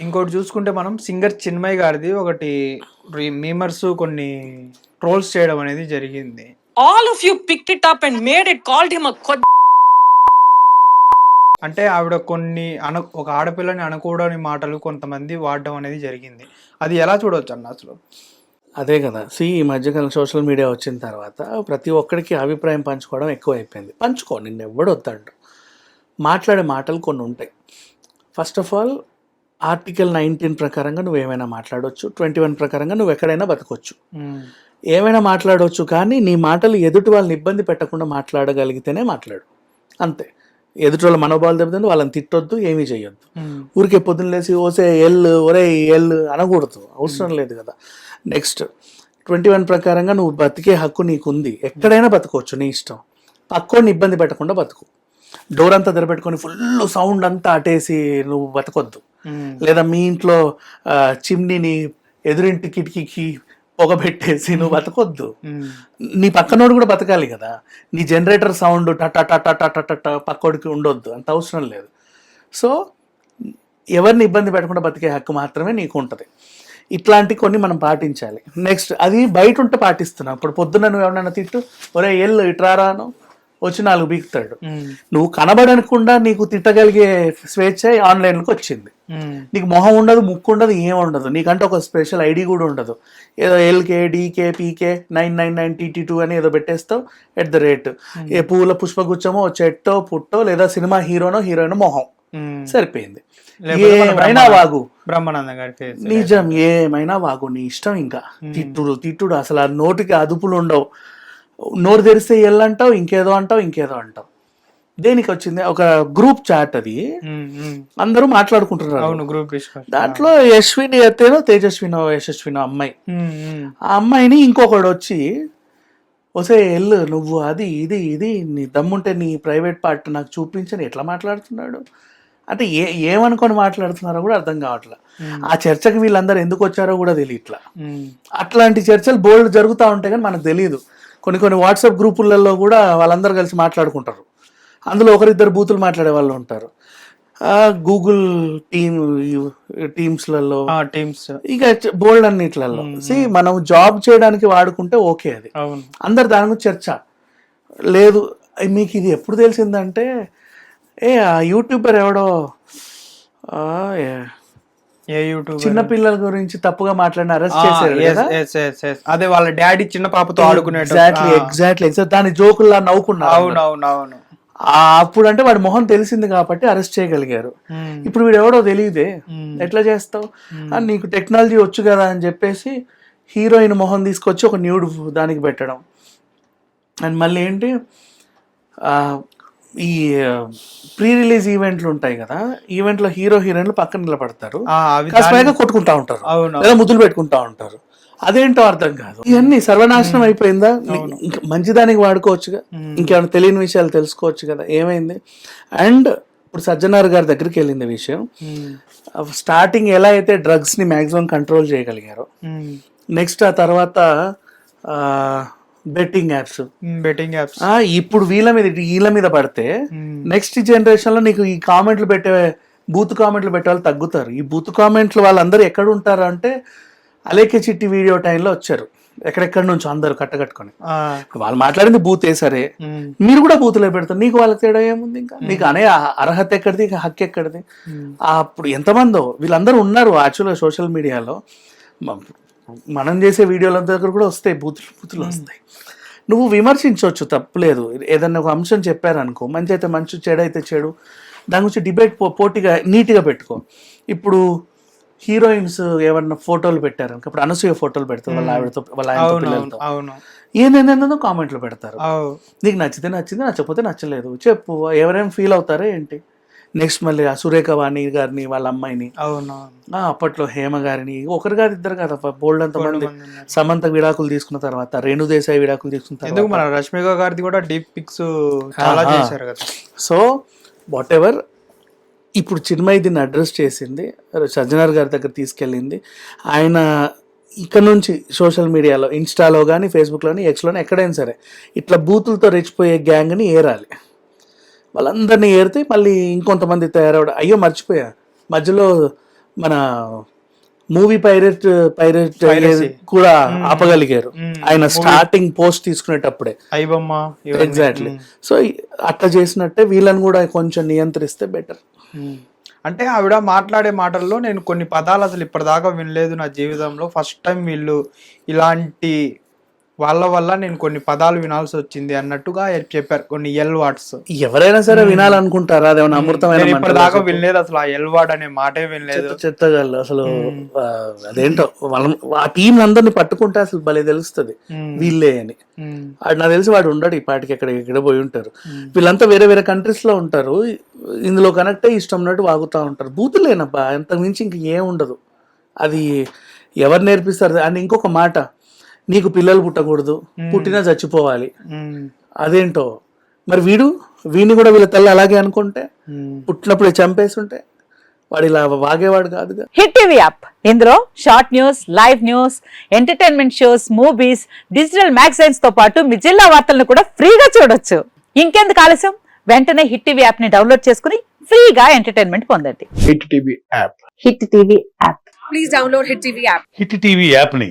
ఇంకోటి చూసుకుంటే మనం సింగర్ చిన్మయ్ గారిది ఒకటి మీమర్స్ కొన్ని ట్రోల్స్ చేయడం అనేది జరిగింది. You picked it up and made it, called him a quad. అంటే ఆవిడ కొన్ని అన ఒక ఆడపిల్లని అనకూడని మాటలు కొంతమంది వాడడం అనేది జరిగింది. అది ఎలా చూడవచ్చు అన్న అసలు? అదే కదా. సి ఈ మధ్యకాలం సోషల్ మీడియా వచ్చిన తర్వాత ప్రతి ఒక్కరికి అభిప్రాయం పంచుకోవడం ఎక్కువ అయిపోయింది పంచుకో నిన్ను ఎవడు వద్దండు మాట్లాడే మాటలు కొన్ని ఉంటాయి. First of all article nineteen ప్రకారంగా నువ్వు ఏమైనా మాట్లాడవచ్చు ట్వంటీ వన్ ప్రకారంగా నువ్వు ఎక్కడైనా బతకొచ్చు. ఏమైనా మాట్లాడవచ్చు కానీ నీ మాటలు ఎదుటి వాళ్ళని ఇబ్బంది పెట్టకుండా మాట్లాడగలిగితేనే మాట్లాడు. అంతే. ఎదుటి వాళ్ళ మనోభావాలు దెబ్బతింటే వాళ్ళని తిట్టొద్దు ఏమీ చేయొద్దు ఉమ్, ఊరికే పొద్దున్న లేచి ఓసే ఎల్ ఒరే ఎల్ అనకూడదు. అవసరం లేదు కదా. నెక్స్ట్ ట్వంటీ వన్ ప్రకారంగా నువ్వు బతికే హక్కు నీకు ఉంది ఎక్కడైనా బతకవచ్చు నీ ఇష్టం. పక్కోడిని ఇబ్బంది పెట్టకుండా బతుకు. డోర్ అంతా తెరపెట్టుకొని ఫుల్ సౌండ్ అంతా అటేసి నువ్వు బతకొద్దు. లేదా మీ ఇంట్లో చిమ్నీని ఎదురింటి కిటికీకి పొగబెట్టేసి నువ్వు బతకొద్దు. నీ పక్కనోడు కూడా బతకాలి కదా. నీ జనరేటర్ సౌండ్ టట టట టట టట పక్కోడికి ఉండొద్దు. అంత అవసరం లేదు. సో ఎవరిని ఇబ్బంది పెట్టకుండా బతికే హక్కు మాత్రమే నీకు ఉంటుంది. ఇట్లాంటి కొన్ని మనం పాటించాలి. నెక్స్ట్ అది బయట ఉంటే పాటిస్తున్నావు ఇప్పుడు పొద్దున్న నువ్వు ఎవరైనా తిట్టు ఒరే ఎల్లు ఇట్రారాను వచ్చి నాలుగు బీకుతాడు. నువ్వు కనబడనకుండా నీకు తిట్టగలిగే స్వేచ్ఛ ఆన్లైన్లోకి వచ్చింది. నీకు మొహం ఉండదు ముక్కు ఉండదు ఏం ఉండదు. నీకంటే ఒక స్పెషల్ ఐడి కూడా ఉండదు. ఏదో LK DK PK nine nine nine TT two అని ఏదో పెట్టేస్తావు ఎట్ ద రేట్ ఏ పూల పుష్పగుచ్చమో చెట్టో పుట్టో లేదా సినిమా హీరోనో హీరోయిన్ మొహం. సరిపోయింది. ఏమైనా వాగు. బ్రహ్మానందం గారి నిజం ఏమైనా వాగు. నీ ఇష్టం ఇంకా. తిట్టుడు తిట్టుడు. అసలు నోటికి అదుపులు ఉండవు. నోరు తెరిస్తే ఎల్లంటావు ఇంకేదో అంటావు ఇంకేదో అంటావు. దేనికి వచ్చింది? ఒక గ్రూప్ చాట్ అది. అందరూ మాట్లాడుకుంటున్నారు. అవును గ్రూప్ దాంట్లో యశ్విని ఎత్తేనో తేజస్వినో యశస్వినో అమ్మాయి. ఆ అమ్మాయిని ఇంకొకడు వచ్చి ఒసే ఎల్లు నువ్వు అది ఇది ఇది నీ దమ్ముంటే నీ ప్రైవేట్ పార్ట్ నాకు చూపించని ఎట్లా మాట్లాడుతున్నాడు? అంటే ఏ ఏమనుకొని మాట్లాడుతున్నారో కూడా అర్థం కావట్లే. ఆ చర్చకి వీళ్ళందరూ ఎందుకు వచ్చారో కూడా తెలియట్లా. అట్లాంటి చర్చలు బోల్డ్ జరుగుతూ ఉంటాయి కానీ మనకు తెలియదు కొన్ని కొన్ని వాట్సాప్ గ్రూపులలో కూడా వాళ్ళందరూ కలిసి మాట్లాడుకుంటారు. అందులో ఒకరిద్దరు బూతులు మాట్లాడే వాళ్ళు ఉంటారు. గూగుల్ టీమ్ టీమ్స్లలో. ఆ టీమ్స్. ఇక బోల్డ్ అన్నిట్లలో. సి మనం జాబ్ చేయడానికి వాడుకుంటే ఓకే అది. అందరు దాని గురించి చర్చ. లేదు మీకు ఇది ఎప్పుడు తెలిసిందంటే ఏ ఆ యూట్యూబర్ ఎవడో ఏ- ఏ యూట్యూబ్ చిన్న పిల్లల గురించి తప్పుగా మాట్లాడిన అరెస్ట్ చేశారు అదే వాళ్ళ డాడీ చిన్న పాపతో ఆడుకునేట ఎగ్జాక్ట్లీ ఎగ్జాక్ట్లీ ఎగ్జాక్ట్ దాని జోకుల్లా నవ్వుకున్నారు అవును అవును అవును ఆ, అప్పుడు అంటే వాడి మొహం తెలిసింది కాబట్టి అరెస్ట్ చేయగలిగారు. ఇప్పుడు వీడు ఎవడో తెలియదే. ఎట్లా చేస్తావు? ఆ, నీకు టెక్నాలజీ వచ్చు కదా అని చెప్పేసి హీరోయిన్ మొహం తీసుకొచ్చి ఒక న్యూడ్ దానికి పెట్టడం. అండ్ మళ్ళీ ఏంటి? ఈ ప్రీ రిలీజ్ ఈవెంట్లు ఉంటాయి కదా ఈవెంట్లో హీరో హీరోయిన్లు పక్కన నిలబడతారు. కొట్టుకుంటా ఉంటారు. లేదా ముద్దులు పెట్టుకుంటా ఉంటారు. అదేంటో అర్థం కాదు. ఇవన్నీ సర్వనాశనం అయిపోయిందా? ఇంకా మంచిదానికి వాడుకోవచ్చుగా? ఇంకేమైనా తెలియని విషయాలు తెలుసుకోవచ్చు కదా? ఏమైంది? అండ్ ఇప్పుడు సజ్జనార్ గారి దగ్గరికి వెళ్ళింది విషయం. స్టార్టింగ్ ఎలా అయితే డ్రగ్స్ని మాక్సిమం కంట్రోల్ చేయగలిగారో. నెక్స్ట్ ఆ తర్వాత బెట్టింగ్ యాప్స్ బెట్టింగ్ యాప్స్ ఇప్పుడు వీళ్ళ మీద వీళ్ళ మీద పడితే నెక్స్ట్ జనరేషన్లో నీకు ఈ కామెంట్లు పెట్టే బూత్ కామెంట్లు పెట్టే వాళ్ళు తగ్గుతారు. ఈ బూత్ కామెంట్లు వాళ్ళందరూ ఎక్కడ ఉంటారు అంటే అలేకే చిట్టి వీడియో టైంలో వచ్చారు. ఎక్కడెక్కడి నుంచి అందరూ కట్టకట్టుకొని ఇప్పుడు వాళ్ళు మాట్లాడింది బూతే సరే. మీరు కూడా బూతులే పెడతారు. నీకు వాళ్ళకి తేడా ఏముంది ఇంకా? నీకు అనే అర్హత ఎక్కడిది? ఇక హక్కు ఎక్కడిది? అప్పుడు ఎంతమందో వీళ్ళందరూ ఉన్నారు యాక్చువల్గా సోషల్ మీడియాలో మనం చేసే వీడియోల దగ్గర కూడా వస్తాయి బూతులు బూతులు వస్తాయి. నువ్వు విమర్శించవచ్చు తప్పులేదు. ఏదన్నా ఒక అంశం చెప్పారనుకో మంచి అయితే మంచి చెడు అయితే చెడు దాని గురించి డిబేట్ పోటీగా నీట్గా పెట్టుకో. ఇప్పుడు హీరోయిన్స్ ఏమన్నా ఫోటోలు పెట్టారు ఇప్పుడు అనసూయ ఫోటోలు పెడతారు వాళ్ళ ఆవిడతో వాళ్ళ ఆయనతో పిల్లలతో. ఏందేందేందో కామెంట్లు పెడతారు. నీకు నచ్చితే నచ్చింది నచ్చకపోతే నచ్చలేదు. చెప్పు ఎవరేం ఫీల్ అవుతారో ఏంటి? నెక్స్ట్ మళ్ళీ ఆ సురేఖ వాణి గారిని వాళ్ళ అమ్మాయిని. అవును అప్పట్లో హేమ గారిని ఒకరు కాదు ఇద్దరు కాదు బోల్డ్ అంత మంది. సమంత విడాకులు తీసుకున్న తర్వాత రేణు దేశాయ్ విడాకులు తీసుకున్న తర్వాత. మన రష్మిక గారిది కూడా డీప్ పిక్స్ చాలా. చేశారు కదా. సో వాట్ ఎవర్ ఇప్పుడు చిన్మయి దీన్ని అడ్రస్ చేసింది సజ్జనార్ గారి దగ్గర తీసుకెళ్ళింది. ఆయన ఇక్కడ నుంచి సోషల్ మీడియాలో ఇన్స్టాలో కానీ ఫేస్బుక్లోని ఎక్స్లోని ఎక్కడైనా సరే ఇట్లా బూతులతో రెచ్చిపోయే గ్యాంగ్ని ఏరాలి. వాళ్ళందరినీ ఏరితే మళ్ళీ ఇంకొంతమంది తయారవడం. అయ్యో మర్చిపోయా. మధ్యలో మన మూవీ పైరెట్ పైరెట్. కూడా ఆపగలిగారు. ఆయన స్టార్టింగ్ పోస్ట్ తీసుకునేటప్పుడే. ఎగ్జాక్ట్లీ సో అట్లా చేసినట్టే వీళ్ళని కూడా కొంచెం నియంత్రిస్తే బెటర్. అంటే ఆవిడ మాట్లాడే మాటల్లో నేను కొన్ని పదాలు అసలు ఇప్పటిదాకా వినలేదు నా జీవితంలో. ఫస్ట్ టైం వీళ్ళు ఇలాంటి వాళ్ళ వల్ల నేను కొన్ని పదాలు వినాల్సి వచ్చింది అన్నట్టుగా చెప్పారు కొన్ని ఎల్ వాట్స్ ఎవరైనా సరే వినాలనుకుంటారా? అదేమన్నా అమృతమైన ఇప్పటిదాకా? వినలేదు అసలు ఆ ఎల్ వాడ్ అనే మాటే వినలేదు. చెత్త చెత్తగాళ్ళు అసలు అదేంటో వాళ్ళ ఆ టీం అందరిని పట్టుకుంటే అసలు భలే తెలుస్తుంది. వీళ్ళే అని. నాకు తెలిసి వాడు ఉండడు ఈ పాటికి ఎక్కడ ఎక్కడ పోయి ఉంటారు. వీళ్ళంతా వేరే వేరే కంట్రీస్లో ఉంటారు. ఇందులో కనెక్ట్ అయ్యి ఇష్టం ఉన్నట్టు వాగుతూ ఉంటారు. బూతులేనబ్బా అంతకు మించి ఇంక ఏం ఉండదు. అది ఎవరు నేర్పిస్తారు? అని ఇంకొక మాట నీకు పిల్లలు పుట్టకూడదు. పుట్టినా చచ్చిపోవాలి. అదేంటో? మరి వీడు వీడిని కూడా వీళ్ళ తల్లి అలాగే అనుకుంటే. పుట్టినప్పుడే చంపేస్తుంటే వాడు ఇలా వాగేవాడు కాదుగా. Hit TV app. ఇందులో short news live news entertainment shows movies digital మ్యాగజైన్స్తో పాటు మీ జిల్లా వార్తలను కూడా ఫ్రీగా చూడొచ్చు. ఇంకెందుకు ఆలస్యం? వెంటనే హిట్ టీవీ యాప్ని డౌన్లోడ్ చేసుకుని ఫ్రీగా ఎంటర్టైన్మెంట్ పొందండి. Hit TV app. Hit TV app. Hit TV యాప్ని